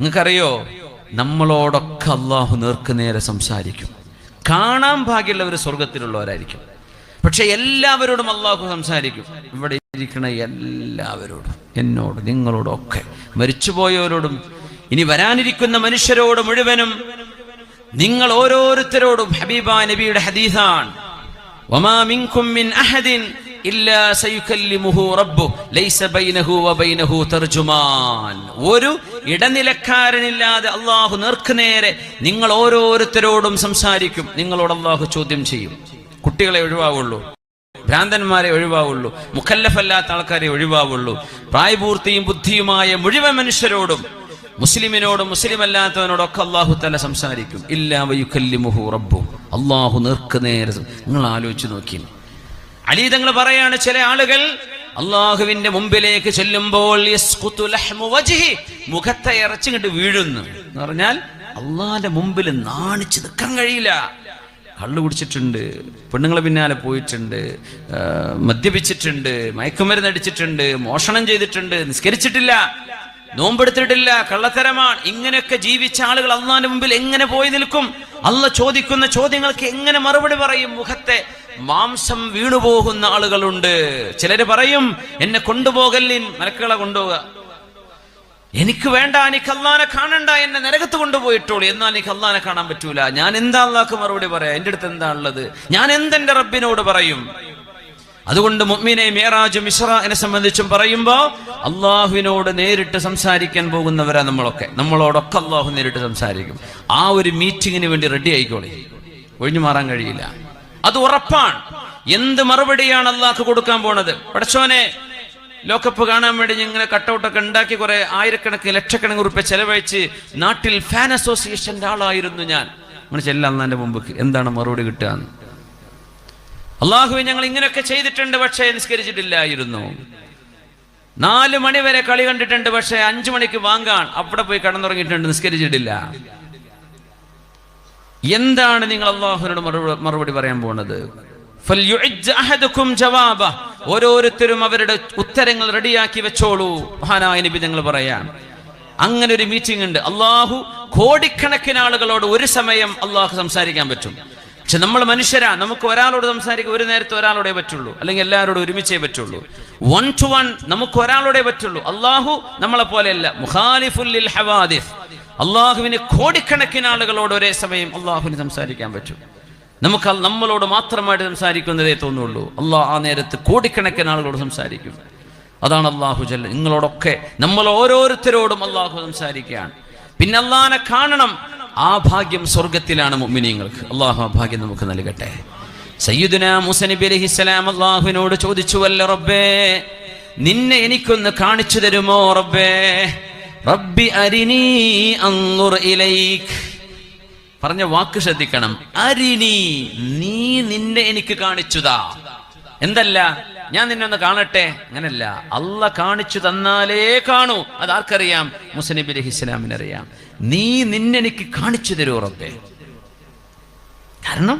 നിങ്ങൾക്കറിയോ? നമ്മളോടൊക്കെ അള്ളാഹു നേർക്ക് നേരെ സംസാരിക്കും. കാണാൻ ഭാഗ്യമുള്ളവർ സ്വർഗത്തിലുള്ളവരായിരിക്കും പക്ഷെ എല്ലാവരോടും അള്ളാഹു സംസാരിക്കും. ഇവിടെ ഇരിക്കുന്ന എല്ലാവരോടും എന്നോട് നിങ്ങളോടും ഒക്കെ. മരിച്ചുപോയവരോടും ഇനി വരാനിരിക്കുന്ന മനുഷ്യരോട് മുഴുവനും നിങ്ങൾ ഓരോരുത്തരോടും ഹബീബ നബിയുടെ ഹദീസാണ്. ഒരു ഇടനിലക്കാരനില്ലാതെ അള്ളാഹു നേർക്കുനേരെ നിങ്ങൾ ഓരോരുത്തരോടും സംസാരിക്കും. നിങ്ങളോട് അള്ളാഹു ചോദ്യം ചെയ്യും. കുട്ടികളെ ഒഴിവാവുള്ളൂ. ഭ്രാന്തന്മാരെ ഒഴിവാവുള്ളൂ. മുഖല്ലഫല്ലാത്ത ആൾക്കാരെ ഒഴിവാവുള്ളൂ. പ്രായപൂർത്തിയും ബുദ്ധിയുമായ മുഴുവൻ മനുഷ്യരോടും മുസ്ലിമിനോടും മുസ്ലിം അല്ലാത്തവനോടൊക്കെ അള്ളാഹു തന്നെ സംസാരിക്കും. ഇല്ലാ വയുക്കല്ലിമുഹു റബ്ബു. അള്ളാഹു നേർക്കുനേരെ. നിങ്ങൾ ആലോചിച്ച് നോക്കിയില്ല അലീതങ്ങൾ പറയാണ് ചില ആളുകൾ അള്ളാഹുവിന്റെ മുമ്പിലേക്ക് ചെല്ലുമ്പോൾ മുഖത്തെ ഇറച്ചിങ്ങിട്ട് വീഴുന്നു. എന്ന് പറഞ്ഞാൽ അള്ളാഹിന്റെ മുമ്പിൽ നാണിച്ചു നിൽക്കാൻ കഴിയില്ല. കള്ളു കുടിച്ചിട്ടുണ്ട് പെണ്ണുങ്ങളെ പിന്നാലെ പോയിട്ടുണ്ട് മദ്യപിച്ചിട്ടുണ്ട് മയക്കുമരുന്ന് അടിച്ചിട്ടുണ്ട് മോഷണം ചെയ്തിട്ടുണ്ട് നിസ്കരിച്ചിട്ടില്ല നോമ്പെടുത്തിട്ടില്ല കള്ളത്തരമാണ്. ഇങ്ങനെയൊക്കെ ജീവിച്ച ആളുകൾ അള്ളാന്റെ മുമ്പിൽ എങ്ങനെ പോയി നിൽക്കും? അല്ല ചോദിക്കുന്ന ചോദ്യങ്ങൾക്ക് എങ്ങനെ മറുപടി പറയും മുഖത്തെ? മാംസം വീണുപോകുന്ന ആളുകളുണ്ട്. ചിലര് പറയും എന്നെ കൊണ്ടുപോകല്ലിൻ. മലക്കുകളെ കൊണ്ടുപോകുക എനിക്ക് വേണ്ട എനിക്ക് അള്ളാനെ കാണണ്ട എന്നെ നരകത്ത് കൊണ്ടുപോയിട്ടോളൂ. എന്നാൽ എനിക്ക് അള്ളാനെ കാണാൻ പറ്റൂല. ഞാൻ എന്താ അള്ളാഹ്ക്ക് മറുപടി പറയാം? എന്റെ അടുത്ത് എന്താ ഉള്ളത്? ഞാൻ എന്തെന്റെ റബ്ബിനോട് പറയും? അതുകൊണ്ട് മുഅ്മിനെ മിശ്ര എന്നെ സംബന്ധിച്ചും പറയുമ്പോൾ അള്ളാഹുവിനോട് നേരിട്ട് സംസാരിക്കാൻ പോകുന്നവരാ നമ്മളൊക്കെ. നമ്മളോടൊക്കെ അള്ളാഹു നേരിട്ട് സംസാരിക്കും. ആ ഒരു മീറ്റിങ്ങിന് വേണ്ടി റെഡി ആയിക്കോളി. ഒഴിഞ്ഞു മാറാൻ കഴിയില്ല. അത് ഉറപ്പാണ്. എന്ത് മറുപടിയാണ് അള്ളാഹ് കൊടുക്കാൻ പോണത്? പടച്ചോനെ ലോകകപ്പ് കാണാൻ വേണ്ടി ഇങ്ങനെ കട്ടൗട്ടൊക്കെ ഉണ്ടാക്കി കുറെ ആയിരക്കണക്കിന് ലക്ഷക്കണക്കിന് ഉറുപ്പ ചെലവഴിച്ച് നാട്ടിൽ ഫാൻ അസോസിയേഷന്റെ ആളായിരുന്നു ഞാൻ. ചെല്ലാം അന്നാന്റെ മുമ്പ് എന്താണ് മറുപടി കിട്ടുക. അള്ളാഹുവെ ഞങ്ങൾ ഇങ്ങനെയൊക്കെ ചെയ്തിട്ടുണ്ട് പക്ഷേ നിസ്കരിച്ചിട്ടില്ലായിരുന്നു. നാല് മണി വരെ കളി കണ്ടിട്ടുണ്ട് പക്ഷേ അഞ്ചു മണിക്ക് വാങ്ങാൻ അവിടെ പോയി കടന്നുറങ്ങിയിട്ടുണ്ട് നിസ്കരിച്ചിട്ടില്ല. എന്താണ് നിങ്ങൾ അള്ളാഹുനോട് മറുപടി പറയാൻ പോണത്. ഓരോരുത്തരും അവരുടെ ഉത്തരങ്ങൾ റെഡിയാക്കി വെച്ചോളൂ. മഹാനായ നബി ഞങ്ങൾ പറയാം. അങ്ങനെ ഒരു മീറ്റിംഗ് ഉണ്ട്. അള്ളാഹു കോടിക്കണക്കിന് ആളുകളോട് ഒരു സമയം അള്ളാഹു സംസാരിക്കാൻ പറ്റും. പക്ഷെ നമ്മൾ മനുഷ്യരാ നമുക്ക് ഒരാളോട് സംസാരിക്കുക ഒരു നേരത്തെ ഒരാളോടെ പറ്റുള്ളൂ. അല്ലെങ്കിൽ എല്ലാവരോടും ഒരുമിച്ചേ പറ്റുള്ളൂ. വൺ ടു വൺ നമുക്ക് ഒരാളോടെ പറ്റുള്ളൂ. അള്ളാഹു നമ്മളെ പോലെയല്ല. മുഖാലിഫുല്ലിൽ ഹവാദിഫ് അള്ളാഹുവിന് കോടിക്കണക്കിന് ആളുകളോട് ഒരേ സമയം അള്ളാഹുവിന് സംസാരിക്കാൻ പറ്റും. നമുക്ക് നമ്മളോട് മാത്രമായിട്ട് സംസാരിക്കുന്നതേ തോന്നുള്ളൂ. അള്ളാഹ് ആ നേരത്ത് കോടിക്കണക്കിന് ആളുകളോട് സംസാരിക്കും. അതാണ് അള്ളാഹു ജല്ല നിങ്ങളോടൊക്കെ നമ്മൾ ഓരോരുത്തരോടും അള്ളാഹു സംസാരിക്കുകയാണ്. പിന്നെ അള്ളാഹിനെ കാണണം. ആ ഭാഗ്യം സ്വർഗത്തിലാണ് മുമ്മിനിയങ്ങൾക്ക് അള്ളാഹു ആ ഭാഗ്യം നമുക്ക് നൽകട്ടെ. സയ്യിദുന മുസനബി നബി അലൈഹിസ്സലാം അള്ളാഹുവിനോട് ചോദിച്ചുവല്ല റബ്ബേ നിന്നെ എനിക്കൊന്ന് കാണിച്ചു തരുമോ റബ്ബേ? റബ്ബി അരിനീ അൻദുർ ഇലൈക്. പറഞ്ഞ വാക്ക് ശ്രദ്ധിക്കണം. അരിനി നീ നിന്നെ എനിക്ക് കാണിച്ചുതാ. എന്തല്ല? ഞാൻ നിന്നെ ഒന്ന് കാണട്ടെ അങ്ങനല്ല അല്ല കാണിച്ചു തന്നാലേ കാണൂ അത് ആർക്കറിയാം മുസനബി അലൈഹി ഇസ്ലാമിന് അറിയാം നീ നിന്നെ എനിക്ക് കാണിച്ചു തരൂ റബ്ബേ കാരണം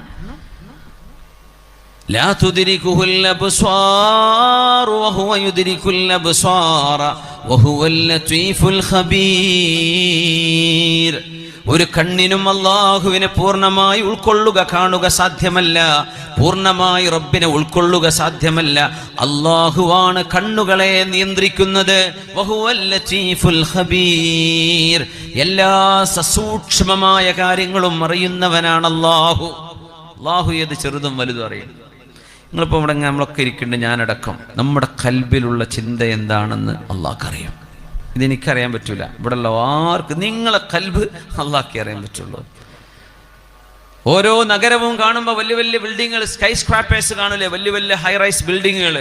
لا تدركه الأبصار وهو يدرك الأبصار وهو اللطيف الخبير ഒരു കണ്ണിനും അള്ളാഹുവിനെ പൂർണമായി ഉൾക്കൊള്ളുക കാണുക സാധ്യമല്ല. പൂർണമായി റബ്ബിനെ ഉൾക്കൊള്ളുക സാധ്യമല്ല. അള്ളാഹുവാണ് കണ്ണുകളെ നിയന്ത്രിക്കുന്നത്. എല്ലാ സസൂക്ഷ്മമായ കാര്യങ്ങളും അറിയുന്നവനാണ് അള്ളാഹു അള്ളാഹു ഏത് ചെറുതും വലുതും അറിയും. നിങ്ങളിപ്പോൾ ഇവിടെ നമ്മളൊക്കെ ഇരിക്കുന്നുണ്ട് ഞാനടക്കം. നമ്മുടെ കൽബിലുള്ള ചിന്ത എന്താണെന്ന് അള്ളാഹ്ക്കറിയാം ഇതെനിക്കറിയാൻ പറ്റൂല. ഇവിടെയുള്ള ആർക്ക് നിങ്ങളെ കൽബ് അള്ളാക്കി അറിയാൻ പറ്റുള്ളൂ. ഓരോ നഗരവും കാണുമ്പോൾ വലിയ വലിയ ബിൽഡിങ്ങുകൾ സ്കൈ സ്ക്രാപ്പേഴ്സ് കാണില്ലേ? വലിയ വലിയ ഹൈ റൈസ് ബിൽഡിങ്ങുകൾ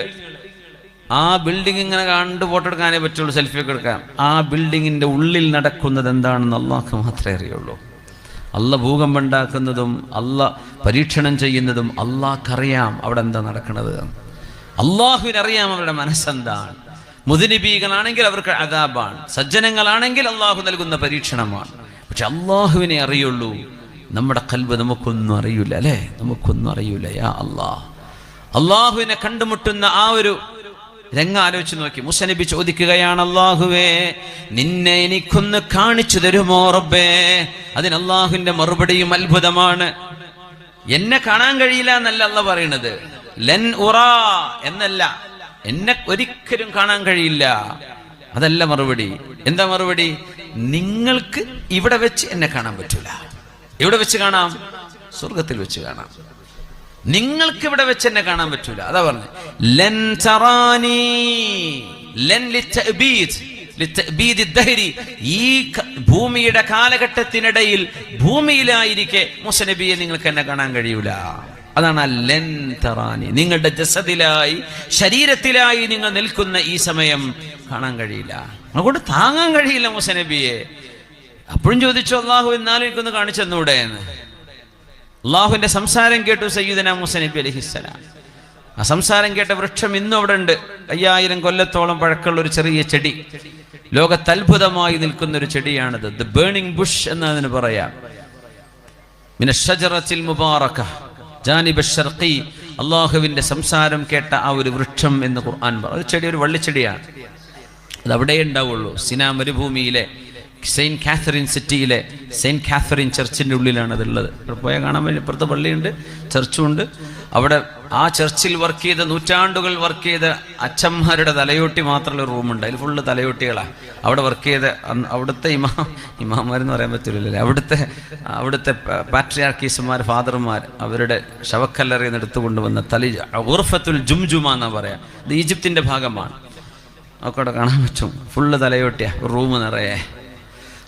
ആ ബിൽഡിംഗ് ഇങ്ങനെ കണ്ട് ഫോട്ടോ എടുക്കാനേ പറ്റുള്ളൂ സെൽഫി ഒക്കെ എടുക്കാം ആ ബിൽഡിങ്ങിന്റെ ഉള്ളിൽ നടക്കുന്നത് എന്താണെന്ന് അള്ളാഹ്ക്ക് മാത്രമേ അറിയുള്ളൂ. അല്ല ഭൂകമ്പം ഉണ്ടാക്കുന്നതും അല്ല പരീക്ഷണം ചെയ്യുന്നതും അള്ളാഹ്ക്കറിയാം അവിടെ എന്താ നടക്കുന്നത് അള്ളാഹുവിനറിയാം അവരുടെ മനസ്സെന്താണ്. മുതിനിബീകളാണെങ്കിൽ അവർക്ക് അതാബാണ് സജ്ജനങ്ങളാണെങ്കിൽ അള്ളാഹു നൽകുന്ന പരീക്ഷണമാണ്. പക്ഷെ അള്ളാഹുവിനെ അറിയുള്ളൂ. നമ്മുടെ കൽവ് നമുക്കൊന്നും അറിയൂല അല്ലേ? നമുക്കൊന്നും അറിയൂല യാ അള്ളാഹ്. അള്ളാഹുവിനെ കണ്ടുമുട്ടുന്ന ആ ഒരു രംഗം ആലോചിച്ച് നോക്കി. മുസനബി ചോദിക്കുകയാണ് അള്ളാഹുവേ നിന്നെ എനിക്കൊന്ന് കാണിച്ചു തരുമോ റബ്ബേ? അതിന് അള്ളാഹുവിന്റെ മറുപടിയും അത്ഭുതമാണ്. എന്നെ കാണാൻ കഴിയില്ല എന്നല്ല അല്ല പറയണത് ലൻ ഉറ എന്നല്ല. എന്നെ ഒരിക്കലും കാണാൻ കഴിയില്ല. അതല്ല മറുപടി. എന്താ മറുപടി? നിങ്ങൾക്ക് ഇവിടെ വെച്ച് എന്നെ കാണാൻ പറ്റൂല. ഇവിടെ വെച്ച് കാണാം. സ്വർഗത്തിൽ വെച്ച് കാണാം. നിങ്ങൾക്ക് ഇവിടെ വെച്ച് എന്നെ കാണാൻ പറ്റൂല. അതാ പറഞ്ഞു. ലൻ ചറാനി ലൻ ലിറ്റബീജ് ഈ ഭൂമിയുടെ കാലഘട്ടത്തിനിടയിൽ ഭൂമിയിലായിരിക്കെ മുസനബിയെ നിങ്ങൾക്ക് എന്നെ കാണാൻ കഴിയൂല. അതാണ് ലൻ തറാനി. നിങ്ങളുടെ ജസദിലായി ശരീരത്തിലായി നിങ്ങൾ നിൽക്കുന്ന ഈ സമയം കാണാൻ കഴിയില്ല. അതുകൊണ്ട് താങ്ങാൻ കഴിയില്ല മുസനബിയെ അപ്പോഴും ചോദിച്ചു അള്ളാഹു എന്നാലും എനിക്കൊന്ന് കാണിച്ചെന്നൂടെ? എന്ന്. അള്ളാഹുവിന്റെ സംസാരം കേട്ടു സയ്യിദന മുസനബി അലഹിസ്സലാം ആ സംസാരം കേട്ട വൃക്ഷം ഇന്നും അവിടെ ഉണ്ട്. അയ്യായിരം കൊല്ലത്തോളം പഴക്കമുള്ള ഒരു ചെറിയ ചെടി. ലോകത്ത് അത്ഭുതമായി നിൽക്കുന്ന ഒരു ചെടിയാണിത്. ദ ബേണിംഗ് ബുഷ് എന്നതിന് പറയാം. പിന്നെ ഷജറത്തിൽ മുബാറക. ജാനിബ ഷർഖി അള്ളാഹുവിന്റെ സംസാരം കേട്ട ആ ഒരു വൃക്ഷം എന്ന് ഖുർആൻ പറഞ്ഞു ഒരു ചെടി ഒരു വള്ളിച്ചെടിയാണ്. അത് അവിടെ ഉണ്ടാവുള്ളൂ. സിനാ മരുഭൂമിയിലെ Saint Catherine city Saint Catherine ചർച്ചിന്റെ ഉള്ളിലാണ് അതുള്ളത്. അവിടെ പോയാൽ കാണാൻ വേണ്ടി ഇപ്പുറത്തെ പള്ളിയുണ്ട് ചർച്ചുണ്ട് അവിടെ ആ ചർച്ചിൽ വർക്ക് ചെയ്ത നൂറ്റാണ്ടുകൾ വർക്ക് ചെയ്ത അച്ഛന്മാരുടെ തലയോട്ടി മാത്രമുള്ള റൂമുണ്ട് അതിൽ ഫുള്ള് തലയോട്ടികളാണ് അവിടെ വർക്ക് ചെയ്ത അവിടുത്തെ ഇമാ ഇമാമാരെന്ന് പറയാൻ പറ്റില്ലല്ലേ അവിടുത്തെ അവിടുത്തെ പാട്രിയാർക്കീസുമാർ ഫാദർമാർ അവരുടെ ശവക്കല്ലറിയിൽ നിന്ന് എടുത്തു കൊണ്ടുവന്ന തലി ഉർഫത്തുൽ ജുംജുമ എന്നാ പറയാം. ഇത് ഈജിപ്തിന്റെ ഭാഗമാണ്. ഒക്കെ കാണാൻ പറ്റും. ഫുള്ള് തലയോട്ടിയാണ് റൂം നിറയെ.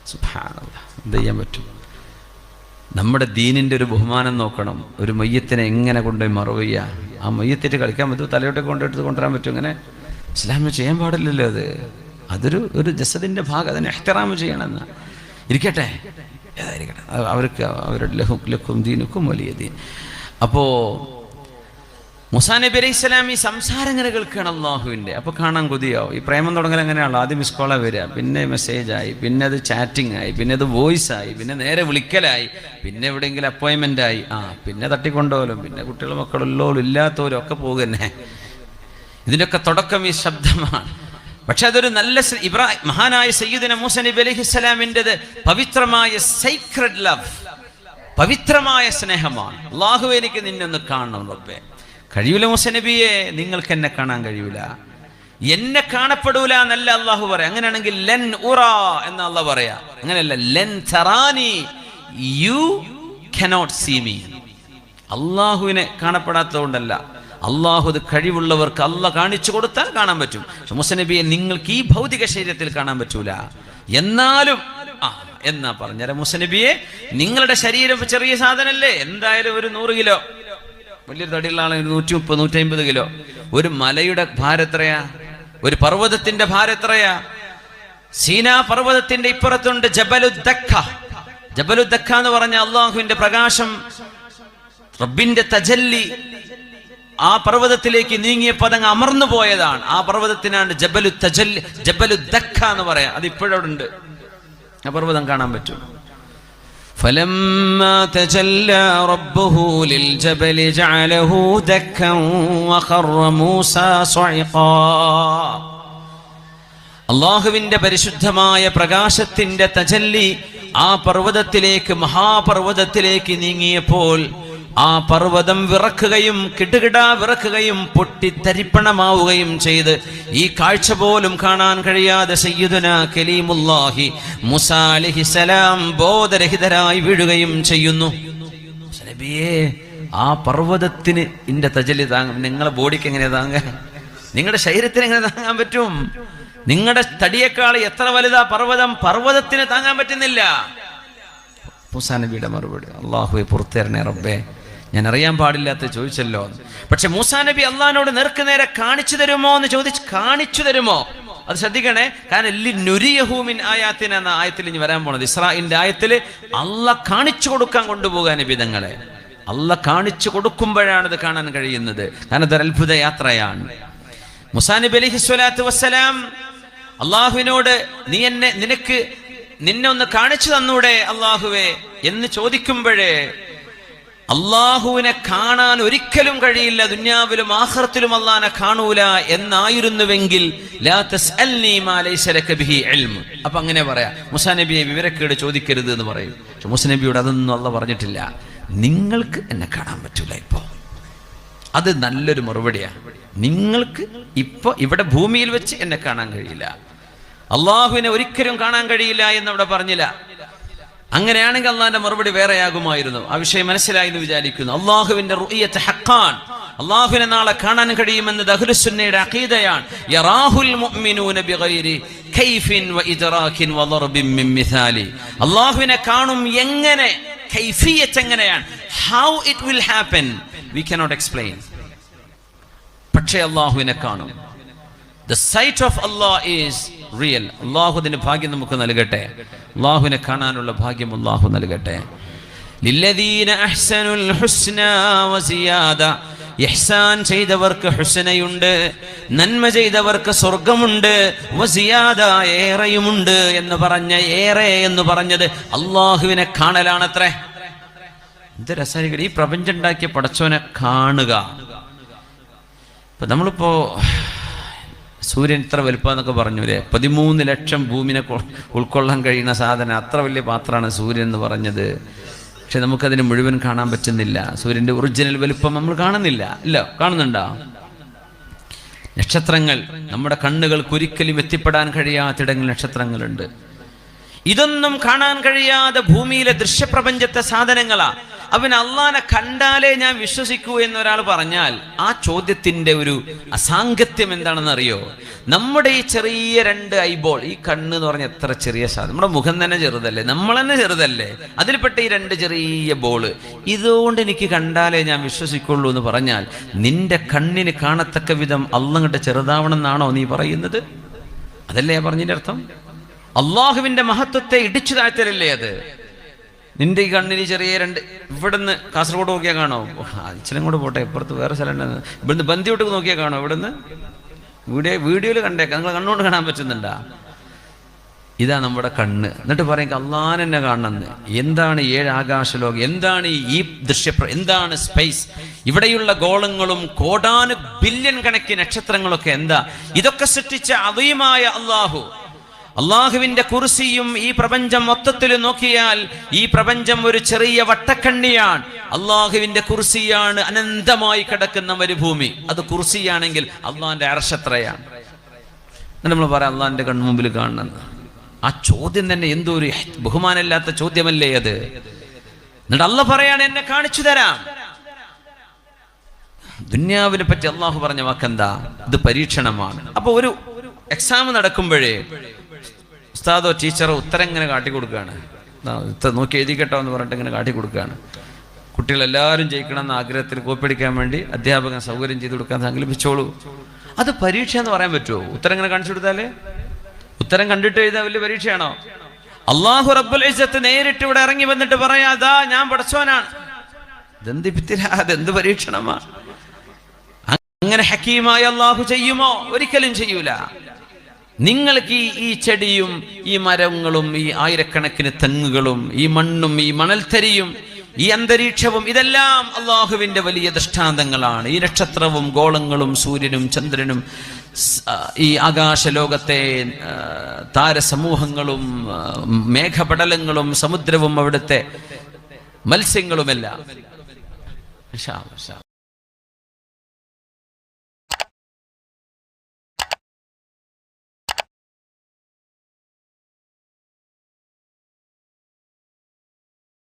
സുബ്ഹാനല്ലാഹ്. എന്ത് ചെയ്യാൻ പറ്റും? നമ്മുടെ ദീനിന്റെ ഒരു ബഹുമാനം നോക്കണം. ഒരു മയ്യത്തിനെ എങ്ങനെ കൊണ്ടുപോയി മറവ് ആ മയ്യത്തിട്ട് കളിക്കാൻ പറ്റും തലയോട്ടെ കൊണ്ടെടുത്ത് കൊണ്ടുവരാൻ പറ്റും അങ്ങനെ ഇസ്ലാമിൽ ചെയ്യാൻ പാടില്ലല്ലോ അത്. അതൊരു ഒരു ജസദിന്റെ ഭാഗം അതിനെ എഹ്തറാമ് ചെയ്യണമെന്ന്. ഇരിക്കട്ടെ. ഏതായിരിക്കട്ടെ അവർക്ക് അവരുടെ ലഹും ലഖും ദീനുക്കും വലിയ ദീൻ. അപ്പോ മുസാ നബി അലൈഹി സ്വലാം ഈ സംസാരം ഇങ്ങനെ കേൾക്കുകയാണ് അള്ളാഹുവിന്റെ. അപ്പോൾ കാണാൻ കൊതിയാവും. ഈ പ്രേമം തുടങ്ങൽ എങ്ങനെയാണല്ലോ? ആദ്യം മിസ് കോളാണ് വരിക. പിന്നെ മെസ്സേജ് ആയി. പിന്നെ അത് ചാറ്റിംഗ് ആയി. പിന്നെ അത് വോയിസ് ആയി. പിന്നെ നേരെ വിളിക്കലായി. പിന്നെ എവിടെയെങ്കിലും അപ്പോയിൻമെന്റ് ആയി. ആ പിന്നെ തട്ടിക്കൊണ്ടുപോലും. പിന്നെ കുട്ടികളും മക്കളുള്ളോലും ഇല്ലാത്തവരും ഒക്കെ പോകുന്നെ. ഇതിന്റെയൊക്കെ തുടക്കം ഈ ശബ്ദമാണ്. പക്ഷെ അതൊരു നല്ല ഇബ്രാ മഹാനായ സയ്യിദിന മൂസ നബി അലഹി സ്വലാമിന്റെത് പവിത്രമായ സൈക്രഡ് ലവ് പവിത്രമായ സ്നേഹമാണ്. അള്ളാഹു എനിക്ക് നിന്നൊന്ന് കാണണം റബ്ബേ. കഴിയൂല മുസനബിയെ നിങ്ങൾക്ക് എന്നെ കാണാൻ കഴിയൂല. എന്നെ കാണപ്പെടൂല എന്നല്ല അള്ളാഹു പറയാം. അങ്ങനെയാണെങ്കിൽ ലെൻ ഉറ എന്ന് അള്ളാഹ് പറയാ. അങ്ങനെയല്ല ലെൻ തറാനി യു കനോട്ട് സീ മീ. അള്ളാഹുവിനെ കാണപ്പെടാത്തതുകൊണ്ടല്ല. അള്ളാഹു അത് കഴിവുള്ളവർക്ക് അല്ല കാണിച്ചു കൊടുത്താൽ കാണാൻ പറ്റും. മുസനബിയെ നിങ്ങൾക്ക് ഈ ഭൗതിക ശരീരത്തിൽ കാണാൻ പറ്റൂല. എന്നാലും ആ എന്നാ പറഞ്ഞ. മുസനബിയെ നിങ്ങളുടെ ശരീരം ചെറിയ സാധനല്ലേ? എന്തായാലും ഒരു നൂറ് കിലോ. വലിയൊരു തടിയുള്ള നൂറ്റി മുപ്പത് നൂറ്റി അമ്പത് കിലോ. ഒരു മലയുടെ ഭാരം എത്രയാ? ഒരു പർവതത്തിന്റെ ഭാരം എത്രയാ? സീനാ പർവതത്തിന്റെ ഇപ്പുറത്തുണ്ട് ജബലുദ്ദഖ. ജബലുദ്ദഖ എന്ന് പറഞ്ഞ അള്ളാഹുവിന്റെ പ്രകാശം റബ്ബിന്റെ തജല്ലി ആ പർവതത്തിലേക്ക് നീങ്ങിയപ്പോൾ അതങ്ങ് അമർന്നു പോയതാണ്. ആ പർവതത്തിനാണ് ജബലു തജല്ലി ജബലു ദക്ക എന്ന് പറയാം. അത് ഇപ്പോഴവിടെ ഉണ്ട് ആ പർവതം കാണാൻ പറ്റും. فلما تجلى ربه للجبل جعله دكا وخر موسى صعقا അള്ളാഹുവിന്റെ പരിശുദ്ധമായ പ്രകാശത്തിന്റെ തജല്ലി ആ പർവ്വതത്തിലേക്ക് മഹാപർവ്വതത്തിലേക്ക് നീങ്ങിയപ്പോൾ ആ പർവതം വിറക്കുകയും കിടുകിടാ വിറക്കുകയും പൊട്ടിത്തരിപ്പണമാവുകയും ചെയ്ത് ഈ കാഴ്ച പോലും കാണാൻ കഴിയാതെ സയ്യുദന കലീമുല്ലാഹി മുസാലിഹി സലാം ബോധരഹിതരായി വീഴുകയും ചെയ്യുന്നു. ആ പർവതത്തിന് ഇന്റെ തജലി താങ്ങും നിങ്ങളെ ബോഡിക്ക് എങ്ങനെ താങ്ങാൻ? നിങ്ങളുടെ ശരീരത്തിന് എങ്ങനെ താങ്ങാൻ പറ്റും? നിങ്ങളുടെ തടിയേക്കാൾ എത്ര വലുതാ പർവതം? പർവതത്തിന് താങ്ങാൻ പറ്റുന്നില്ല. മൂസാ മറുപടി അള്ളാഹുവെ പുറത്തേരണേ റബ്ബേ ഞാൻ അറിയാൻ പാടില്ലാത്ത ചോദിച്ചല്ലോ. പക്ഷെ മൂസാ നബി അള്ളഹാനോട് നേർക്ക് നേരെ കാണിച്ചു തരുമോ എന്ന് ചോദിച്ച് കാണിച്ചു തരുമോ? അത് ശ്രദ്ധിക്കണേ. കാരണം ആയാത്തിന് എന്ന ആയത്തിൽ ഇനി വരാൻ പോണത്. ഇസ്രായിലിന്റെ ആയത്തിൽ അല്ല കാണിച്ചു കൊടുക്കാൻ കൊണ്ടുപോകാൻ വിധങ്ങളെ അല്ല കാണിച്ചു കൊടുക്കുമ്പോഴാണ് ഇത് കാണാൻ കഴിയുന്നത്. കാരണം ഇതൊരു അത്ഭുത യാത്രയാണ്. മുസാ നബി അലൈഹി സ്വലാത്തു വസ്സലാം അള്ളാഹുവിനോട് നീ എന്നെ നിനക്ക് നിന്നെ ഒന്ന് കാണിച്ചു തന്നൂടെ അള്ളാഹുവേ എന്ന് ചോദിക്കുമ്പോഴേ അള്ളാഹുവിനെ കാണാൻ ഒരിക്കലും കഴിയില്ല ദുന്യാവിലും ആഹ്റത്തിലും അള്ളാനെ കാണൂല എന്നായിരുന്നുവെങ്കിൽ. അപ്പൊ അങ്ങനെ പറയാ. മുസാ നബിയെ വിവരക്കേട് ചോദിക്കരുത് എന്ന് പറയും. മുസാ നബിയോട് അതൊന്നും അള്ള പറഞ്ഞിട്ടില്ല. നിങ്ങൾക്ക് എന്നെ കാണാൻ പറ്റൂല ഇപ്പോ. അത് നല്ലൊരു മറുപടിയാണ് നിങ്ങൾക്ക് ഇപ്പൊ ഇവിടെ ഭൂമിയിൽ വെച്ച് എന്നെ കാണാൻ കഴിയില്ല. അള്ളാഹുവിനെ ഒരിക്കലും കാണാൻ കഴിയില്ല എന്നവിടെ പറഞ്ഞില്ല. അങ്ങനെയാണെങ്കിൽ അള്ളാഹിന്റെ മറുപടി വേറെയാകുമായിരുന്നു. ആ വിഷയം മനസ്സിലായി എന്ന് വിചാരിക്കുന്നു. അള്ളാഹുവിന്റെ റുഇയത്ത് ഹഖാൻ. അള്ളാഹുവിനെ നാളെ കാണാൻ കഴിയുമെന്ന് അഹ്ലുസുന്നയുടെ അഖീദയാണ്. അള്ളാഹുവിനെ കാണും എങ്ങനെ? എങ്ങനെയാണ്? How it will happen we cannot explain പക്ഷേ അള്ളാഹുവിനെ കാണും. The sight of Allah is real അള്ളാഹുദിന് ഭാഗ്യം നമുക്ക് നൽകട്ടെ. അള്ളാഹുവിനെ കാണാനുള്ള ഭാഗ്യം അള്ളാഹു നൽകട്ടെ. ഇഹ്സാൻ ചെയ്തവർക്ക് ഹുസനയുണ്ട്. നന്മ ചെയ്തവർക്ക് സ്വർഗമുണ്ട് വസിയാദ ഏറെയുമുണ്ട് എന്ന് പറഞ്ഞ ഏറെ എന്ന് പറഞ്ഞത് അള്ളാഹുവിനെ കാണലാണത്രേ. എന്ത് രസായിരിക്കും ഈ പ്രപഞ്ചം ഉണ്ടാക്കിയ പടച്ചോനെ കാണുക. ഇപ്പൊ നമ്മളിപ്പോ സൂര്യൻ ഇത്ര വലുപ്പം എന്നൊക്കെ പറഞ്ഞു അല്ലേ പതിമൂന്ന് ലക്ഷം ഭൂമിനെ ഉൾക്കൊള്ളാൻ കഴിയുന്ന സാധനം. അത്ര വലിയ പാത്രമാണ് സൂര്യൻ എന്ന് പറഞ്ഞത്. പക്ഷെ നമുക്കതിന് മുഴുവൻ കാണാൻ പറ്റുന്നില്ല. സൂര്യന്റെ ഒറിജിനൽ വലുപ്പം നമ്മൾ കാണുന്നില്ല. ഇല്ല കാണുന്നുണ്ടോ? നക്ഷത്രങ്ങൾ. നമ്മുടെ കണ്ണുകൾക്ക് ഒരിക്കലും എത്തിപ്പെടാൻ കഴിയാത്തിടങ്ങളിൽ നക്ഷത്രങ്ങളുണ്ട്. ഇതൊന്നും കാണാൻ കഴിയാതെ ഭൂമിയിലെ ദൃശ്യപ്രപഞ്ചത്തെ സാധനങ്ങളാ. അവൻ അള്ളാനെ കണ്ടാലേ ഞാൻ വിശ്വസിക്കൂ എന്നൊരാൾ പറഞ്ഞാൽ ആ ചോദ്യത്തിന്റെ ഒരു അസാംഗത്യം എന്താണെന്ന് അറിയോ നമ്മുടെ ഈ ചെറിയ രണ്ട് ഐബോൾ ഈ കണ്ണ് എന്ന് പറഞ്ഞ എത്ര ചെറിയ സാധനം? നമ്മുടെ മുഖം തന്നെ ചെറുതല്ലേ? നമ്മൾ തന്നെ ചെറുതല്ലേ? അതിൽപ്പെട്ട ഈ രണ്ട് ചെറിയ ബോൾ ഇതുകൊണ്ട് എനിക്ക് കണ്ടാലേ ഞാൻ വിശ്വസിക്കുള്ളൂ എന്ന് പറഞ്ഞാൽ നിന്റെ കണ്ണിന് കാണത്തക്ക വിധം അള്ളങ്ങട്ട് ചെറുതാവണം എന്നാണോ നീ പറയുന്നത്? അതല്ലേ ഞാൻ പറഞ്ഞതിന്റെ അർത്ഥം? അള്ളാഹുവിന്റെ മഹത്വത്തെ ഇടിച്ചു താഴ്ത്തലല്ലേ അത്? നിന്റെ ഈ കണ്ണിന് ചെറിയ രണ്ട് ഇവിടുന്ന് കാസർഗോഡ് നോക്കിയാൽ കാണോ? ഇച്ചിലും കൂടെ പോട്ടെ ഇപ്പുറത്ത് വേറെ സ്ഥലം ഇവിടുന്ന് ബന്ധിയോട്ട് നോക്കിയാൽ കാണോ ഇവിടുന്ന്? വീഡിയോ വീഡിയോയിൽ കണ്ടേക്കാം. നിങ്ങൾ കണ്ണുകൊണ്ട് കാണാൻ പറ്റുന്നുണ്ടാ? ഇതാ നമ്മുടെ കണ്ണ്. എന്നിട്ട് പറയും അള്ളാൻ എന്നെ കാണണമെന്ന് എന്താണ് ഏഴ് ആകാശലോകം എന്താണ് ഈ- ഈ ദൃശ്യപ്ര എന്താണ് സ്പേസ്? ഇവിടെയുള്ള ഗോളങ്ങളും കോടാനു ബില്യൺ കണക്കിന് നക്ഷത്രങ്ങളൊക്കെ എന്താ? ഇതൊക്കെ സൃഷ്ടിച്ച അവയുമായ അള്ളാഹു. അള്ളാഹുവിന്റെ കുർസിയും ഈ പ്രപഞ്ചം മൊത്തത്തിൽ നോക്കിയാൽ ഈ പ്രപഞ്ചം ഒരു ചെറിയ വട്ടക്കണ്ണിയാണ്. അള്ളാഹുവിന്റെ കുർസിയാണ് അനന്തമായി കിടക്കുന്ന ഒരു ഭൂമി അത് കുർസിയാണെങ്കിൽ അള്ളാഹിന്റെ അർഷത്രയാണ് നമ്മൾ പറയാം അള്ളാഹിന്റെ കൺമുമ്പിൽ കാണുന്നത് ആ ചോദ്യം തന്നെ എന്തോ ഒരു ബഹുമാനമില്ലാത്ത ചോദ്യമല്ലേ അത്? എന്നിട്ട് അല്ല പറയാണ് എന്നെ കാണിച്ചു തരാം. ദുന്യാവിനെ പറ്റി അള്ളാഹു പറഞ്ഞ വാക്കെന്താ? ഇത് പരീക്ഷണമാണ്. അപ്പൊ ഒരു എക്സാം നടക്കുമ്പോഴേ ഉസ്താദോ ടീച്ചറോ ഉത്തരം ഇങ്ങനെ കാട്ടി കൊടുക്കുകയാണ് ഇത് നോക്കി എഴുതി കേട്ടോ എന്ന് പറഞ്ഞിട്ട് ഇങ്ങനെ കാട്ടി കൊടുക്കുകയാണ് കുട്ടികളെല്ലാവരും ജയിക്കണം എന്ന ആഗ്രഹത്തിൽ കോപ്പിടിക്കാൻ വേണ്ടി അധ്യാപകൻ സൗകര്യം ചെയ്തു കൊടുക്കാൻ സങ്കല്പിച്ചോളൂ. അത് പരീക്ഷ എന്ന് പറയാൻ പറ്റുമോ? ഉത്തരം ഇങ്ങനെ കാണിച്ചു കൊടുത്താലേ? ഉത്തരം കണ്ടിട്ട് എഴുതാൻ വലിയ പരീക്ഷയാണോ? അള്ളാഹു റബ്ബുൽ ഇസ്സത്ത് നേരിട്ട് ഇവിടെ ഇറങ്ങി വന്നിട്ട് പറയാ അതാ ഞാൻ പഠിച്ചവനാണ്. അതെന്ത് പരീക്ഷണമാ? അങ്ങനെ ഹക്കീമായ അള്ളാഹു ചെയ്യുമോ? ഒരിക്കലും ചെയ്യൂല. നിങ്ങൾക്ക് ഈ ഈ ചെടിയും ഈ മരങ്ങളും ഈ ആയിരക്കണക്കിന് തെങ്ങുകളും ഈ മണ്ണും ഈ മണൽത്തരിയും ഈ അന്തരീക്ഷവും ഇതെല്ലാം അള്ളാഹുവിന്റെ വലിയ ദൃഷ്ടാന്തങ്ങളാണ്. ഈ നക്ഷത്രവും ഗോളങ്ങളും സൂര്യനും ചന്ദ്രനും ഈ ആകാശലോകത്തെ ലോകത്തെ താരസമൂഹങ്ങളും മേഘപടലങ്ങളും സമുദ്രവും അവിടുത്തെ മത്സ്യങ്ങളുമെല്ലാം.